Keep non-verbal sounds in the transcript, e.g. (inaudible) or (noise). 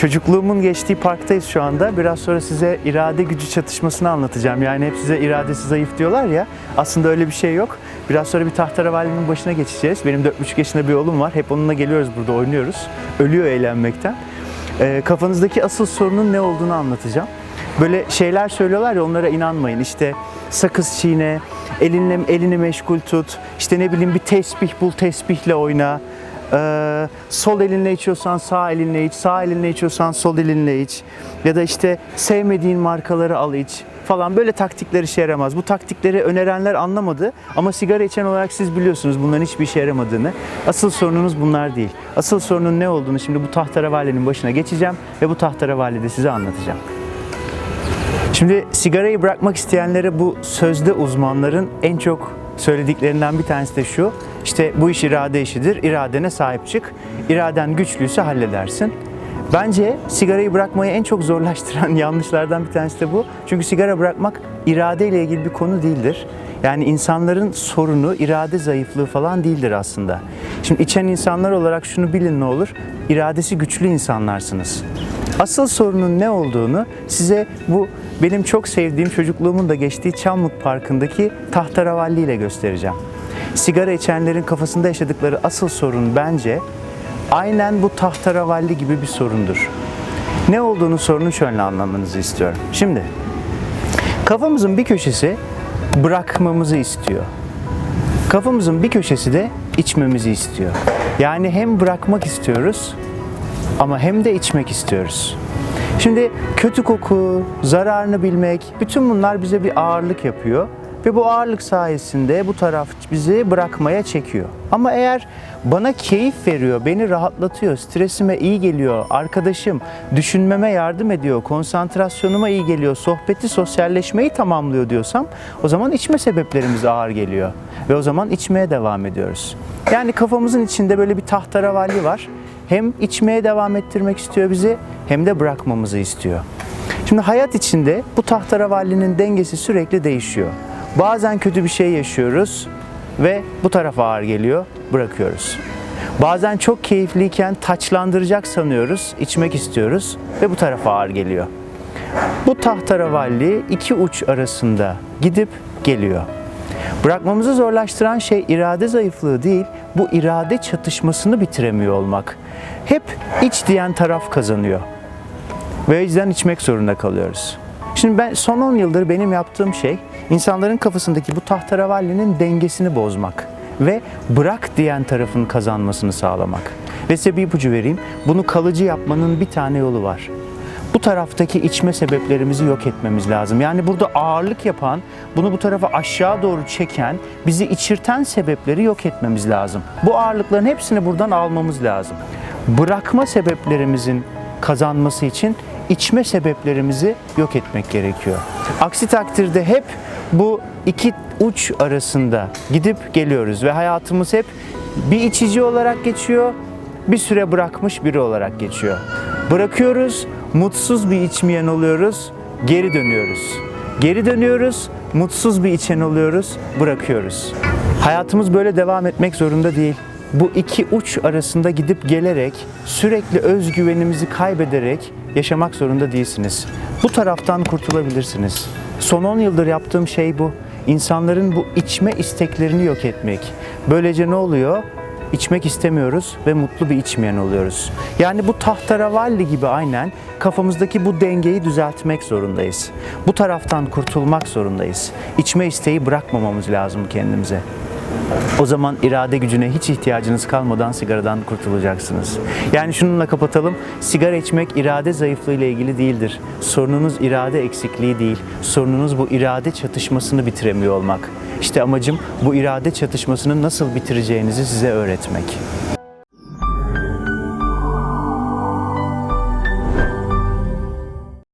Çocukluğumun geçtiği parktayız şu anda. Biraz sonra size irade gücü çatışmasını anlatacağım. Yani hep size iradesi zayıf diyorlar ya. Aslında öyle bir şey yok. Biraz sonra bir tahterevalinin başına geçeceğiz. Benim 4,5 yaşında bir oğlum var. Hep onunla geliyoruz burada oynuyoruz. Ölüyor eğlenmekten. Ee, kafanızdaki asıl sorunun ne olduğunu anlatacağım. Böyle şeyler söylüyorlar ya onlara inanmayın. İşte sakız çiğne, elinle elini meşgul tut. İşte ne bileyim bir tesbih bul, tesbihle oyna. Ee, sol elinle içiyorsan sağ elinle iç, sağ elinle içiyorsan sol elinle iç. Ya da işte sevmediğin markaları al iç falan böyle taktikler işe yaramaz. Bu taktikleri önerenler anlamadı ama sigara içen olarak siz biliyorsunuz bunların hiçbir işe yaramadığını. Asıl sorununuz bunlar değil. Asıl sorunun ne olduğunu şimdi bu tahterevallenin başına geçeceğim ve bu tahterevalide size anlatacağım. Şimdi sigarayı bırakmak isteyenlere bu sözde uzmanların en çok söylediklerinden bir tanesi de şu. İşte bu iş irade işidir. İradene sahip çık. İraden güçlüyse halledersin. Bence sigarayı bırakmayı en çok zorlaştıran (laughs) yanlışlardan bir tanesi de bu. Çünkü sigara bırakmak irade ile ilgili bir konu değildir. Yani insanların sorunu irade zayıflığı falan değildir aslında. Şimdi içen insanlar olarak şunu bilin ne olur. İradesi güçlü insanlarsınız. Asıl sorunun ne olduğunu size bu benim çok sevdiğim çocukluğumun da geçtiği Çamlık Parkı'ndaki tahtaravalli ile göstereceğim. Sigara içenlerin kafasında yaşadıkları asıl sorun bence aynen bu tahtaravalli gibi bir sorundur. Ne olduğunu sorunun şöyle anlamanızı istiyorum. Şimdi kafamızın bir köşesi bırakmamızı istiyor. Kafamızın bir köşesi de içmemizi istiyor. Yani hem bırakmak istiyoruz ama hem de içmek istiyoruz. Şimdi kötü koku, zararını bilmek, bütün bunlar bize bir ağırlık yapıyor ve bu ağırlık sayesinde bu taraf bizi bırakmaya çekiyor. Ama eğer bana keyif veriyor, beni rahatlatıyor, stresime iyi geliyor, arkadaşım düşünmeme yardım ediyor, konsantrasyonuma iyi geliyor, sohbeti, sosyalleşmeyi tamamlıyor diyorsam o zaman içme sebeplerimiz ağır geliyor ve o zaman içmeye devam ediyoruz. Yani kafamızın içinde böyle bir tahtaravalli var hem içmeye devam ettirmek istiyor bizi hem de bırakmamızı istiyor. Şimdi hayat içinde bu tahteravallinin dengesi sürekli değişiyor. Bazen kötü bir şey yaşıyoruz ve bu tarafa ağır geliyor, bırakıyoruz. Bazen çok keyifliyken taçlandıracak sanıyoruz, içmek istiyoruz ve bu tarafa ağır geliyor. Bu tahtaravalli iki uç arasında gidip geliyor. Bırakmamızı zorlaştıran şey irade zayıflığı değil, bu irade çatışmasını bitiremiyor olmak. Hep iç diyen taraf kazanıyor. Ve o içmek zorunda kalıyoruz. Şimdi ben son 10 yıldır benim yaptığım şey insanların kafasındaki bu tahtaravallinin dengesini bozmak ve bırak diyen tarafın kazanmasını sağlamak. Ve size bir ipucu vereyim. Bunu kalıcı yapmanın bir tane yolu var bu taraftaki içme sebeplerimizi yok etmemiz lazım. Yani burada ağırlık yapan, bunu bu tarafa aşağı doğru çeken, bizi içirten sebepleri yok etmemiz lazım. Bu ağırlıkların hepsini buradan almamız lazım. Bırakma sebeplerimizin kazanması için içme sebeplerimizi yok etmek gerekiyor. Aksi takdirde hep bu iki uç arasında gidip geliyoruz ve hayatımız hep bir içici olarak geçiyor, bir süre bırakmış biri olarak geçiyor. Bırakıyoruz, mutsuz bir içmeyen oluyoruz, geri dönüyoruz. Geri dönüyoruz, mutsuz bir içen oluyoruz, bırakıyoruz. Hayatımız böyle devam etmek zorunda değil. Bu iki uç arasında gidip gelerek, sürekli özgüvenimizi kaybederek yaşamak zorunda değilsiniz. Bu taraftan kurtulabilirsiniz. Son 10 yıldır yaptığım şey bu. İnsanların bu içme isteklerini yok etmek. Böylece ne oluyor? içmek istemiyoruz ve mutlu bir içmeyen oluyoruz. Yani bu tahtaravalli gibi aynen kafamızdaki bu dengeyi düzeltmek zorundayız. Bu taraftan kurtulmak zorundayız. İçme isteği bırakmamamız lazım kendimize. O zaman irade gücüne hiç ihtiyacınız kalmadan sigaradan kurtulacaksınız. Yani şununla kapatalım. Sigara içmek irade zayıflığı ile ilgili değildir. Sorununuz irade eksikliği değil. Sorununuz bu irade çatışmasını bitiremiyor olmak. İşte amacım bu irade çatışmasını nasıl bitireceğinizi size öğretmek.